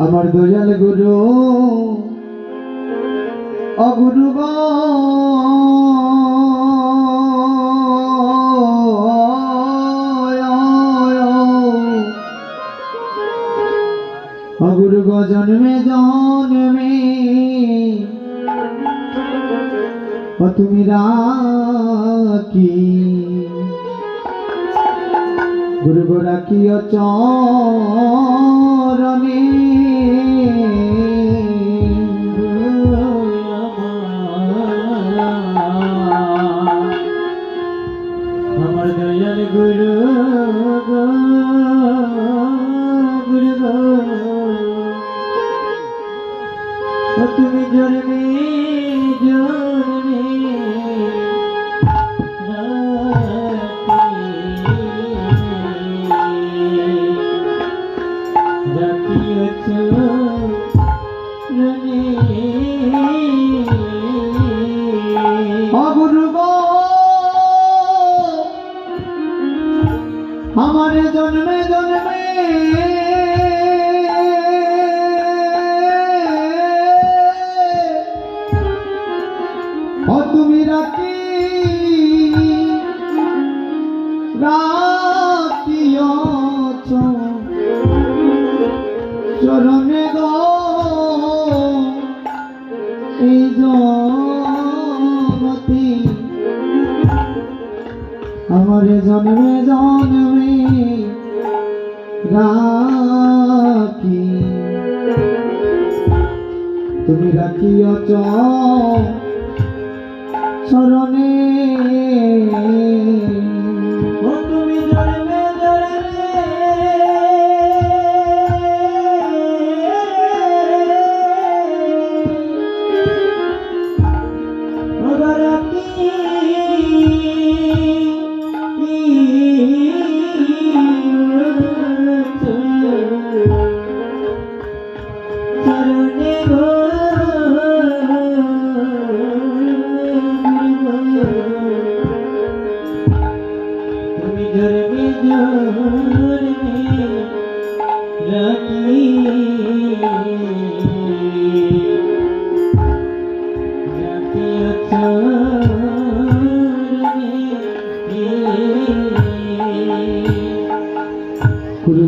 আমার দয়াল গুরু অগুরু অগুরু গো জন্মে জন্মে ও তুমি রাখি। গুরু রাখিও চরণে জগতে আমার জন্মে জন্মে রাখি তুমি রাখিও চরণে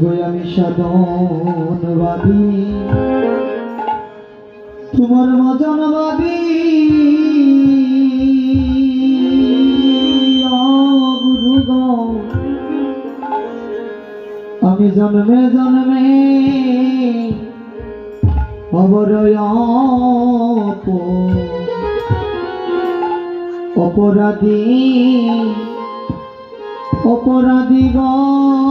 পূর্ব আমি সাধনবাদী তোমার গো। আমি জন্মে জন্মে অপরাধী। অপরাধী গো।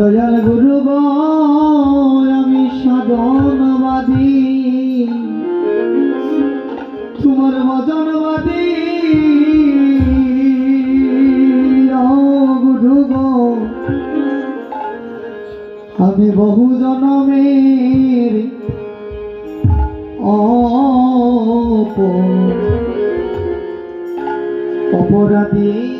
অদয়াল গুরু আমি সাধনবাদী। তোমার ভজনবাদী গুরু আমি বহু জনমের অপ অপরাধী অপরাধী।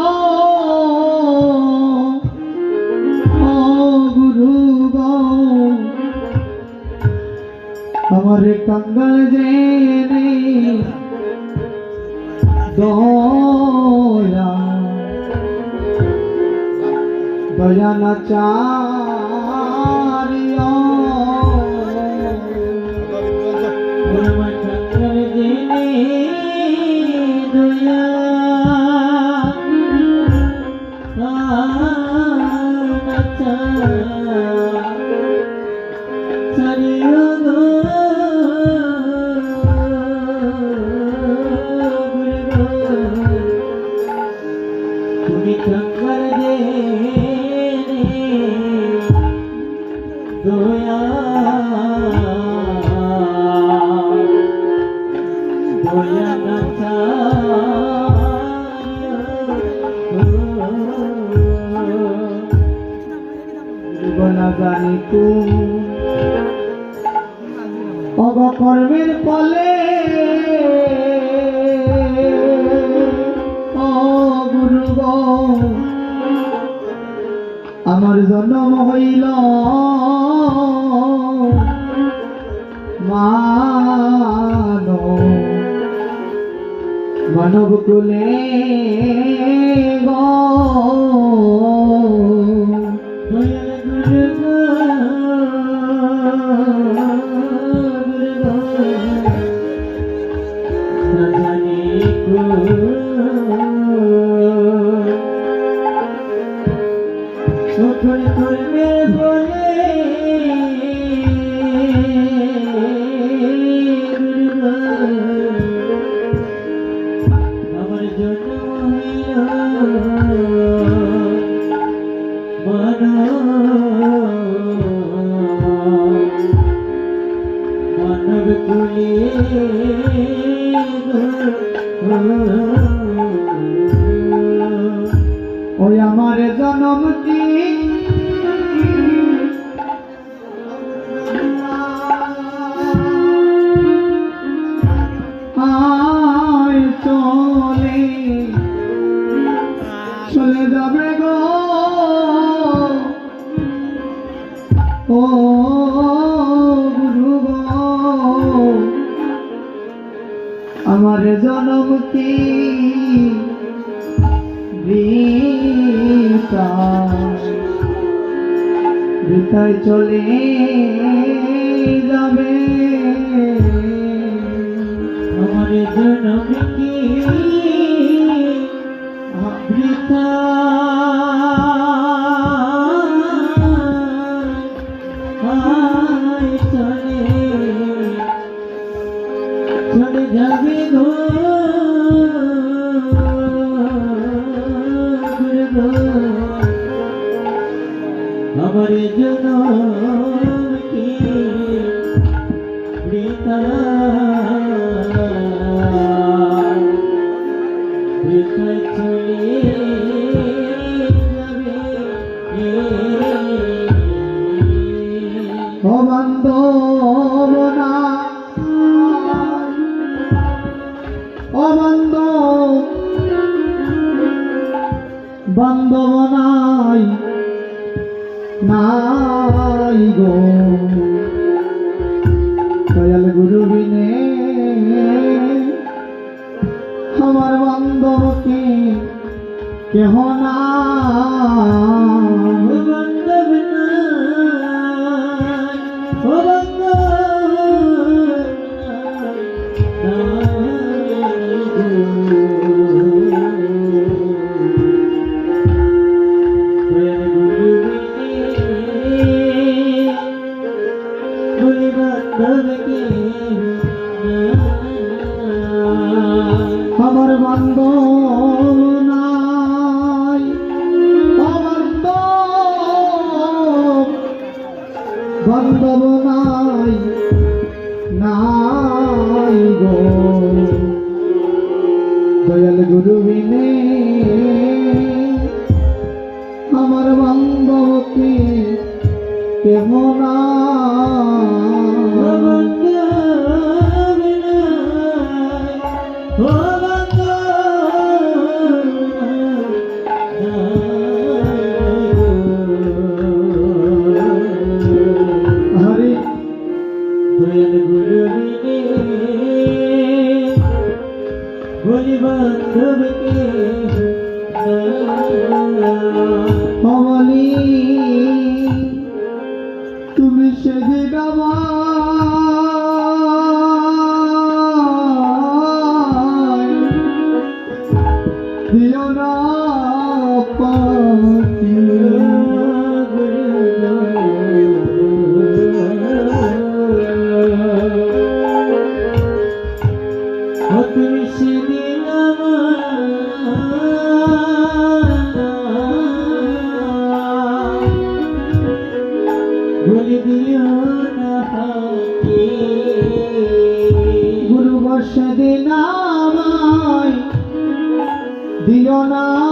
আমার কঙ্গল জেনে দয়া দয়া না চারিয়া আমার চক্র জেনে দয়া আচ্ছা বলা জানি তুমি অবকর্মের ফলে আমার জন্ম হইল মানব কুলে গো কুলে জনম কি রীতা চলে যাবে। আমার জনম কি বৃথা আমার জনম নাই গো। দয়াল গুরু বিনে আমার বান্ধবকে কেহ দিও না।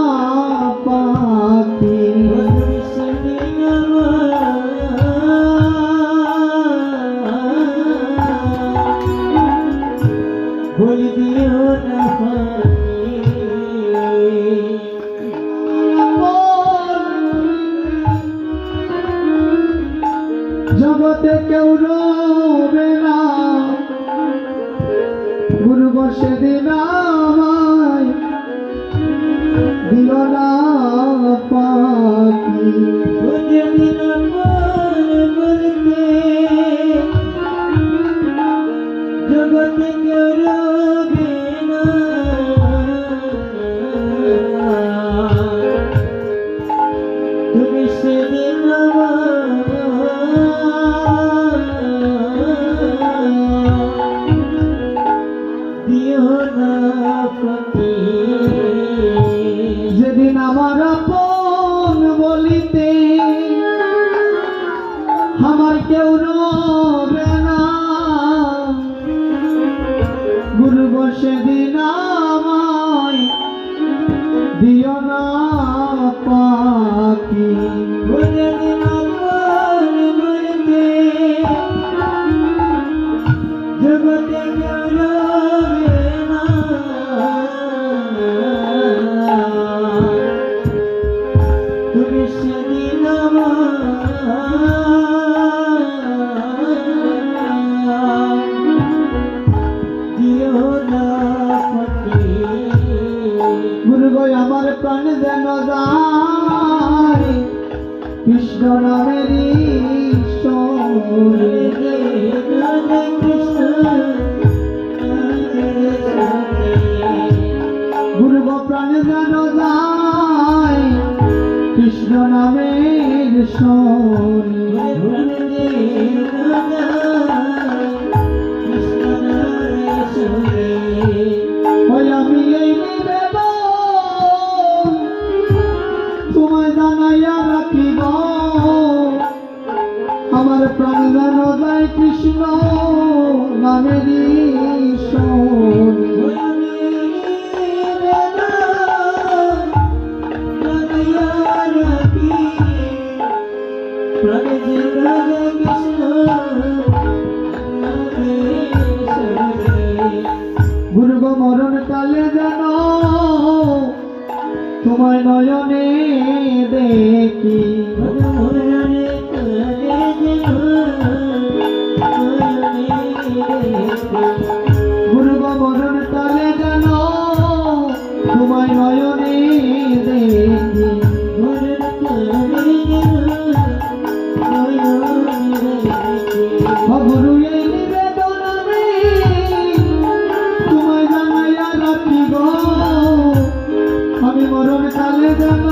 গুরুব মরণ কালে যেন তোমায় নয়নে দেখি। Canada.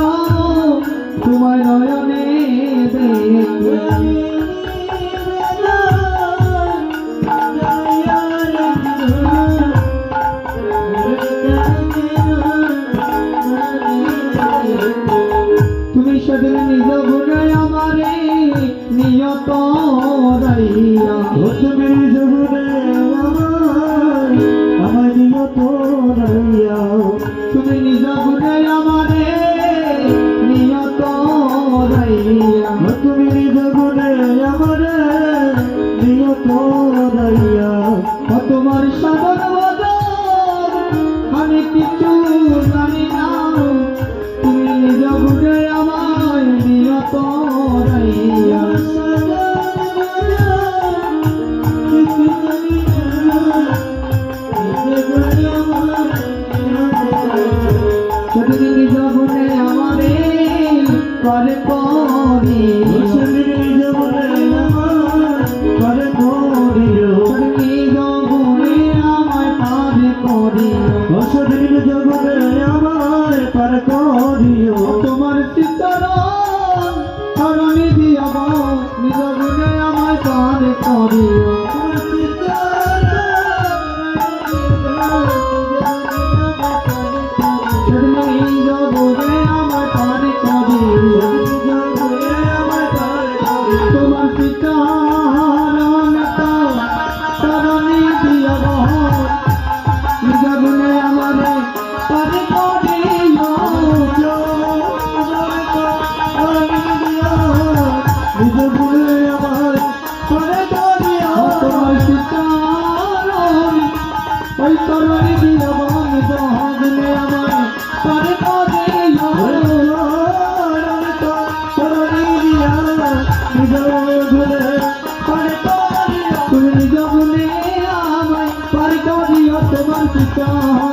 Amen. पिता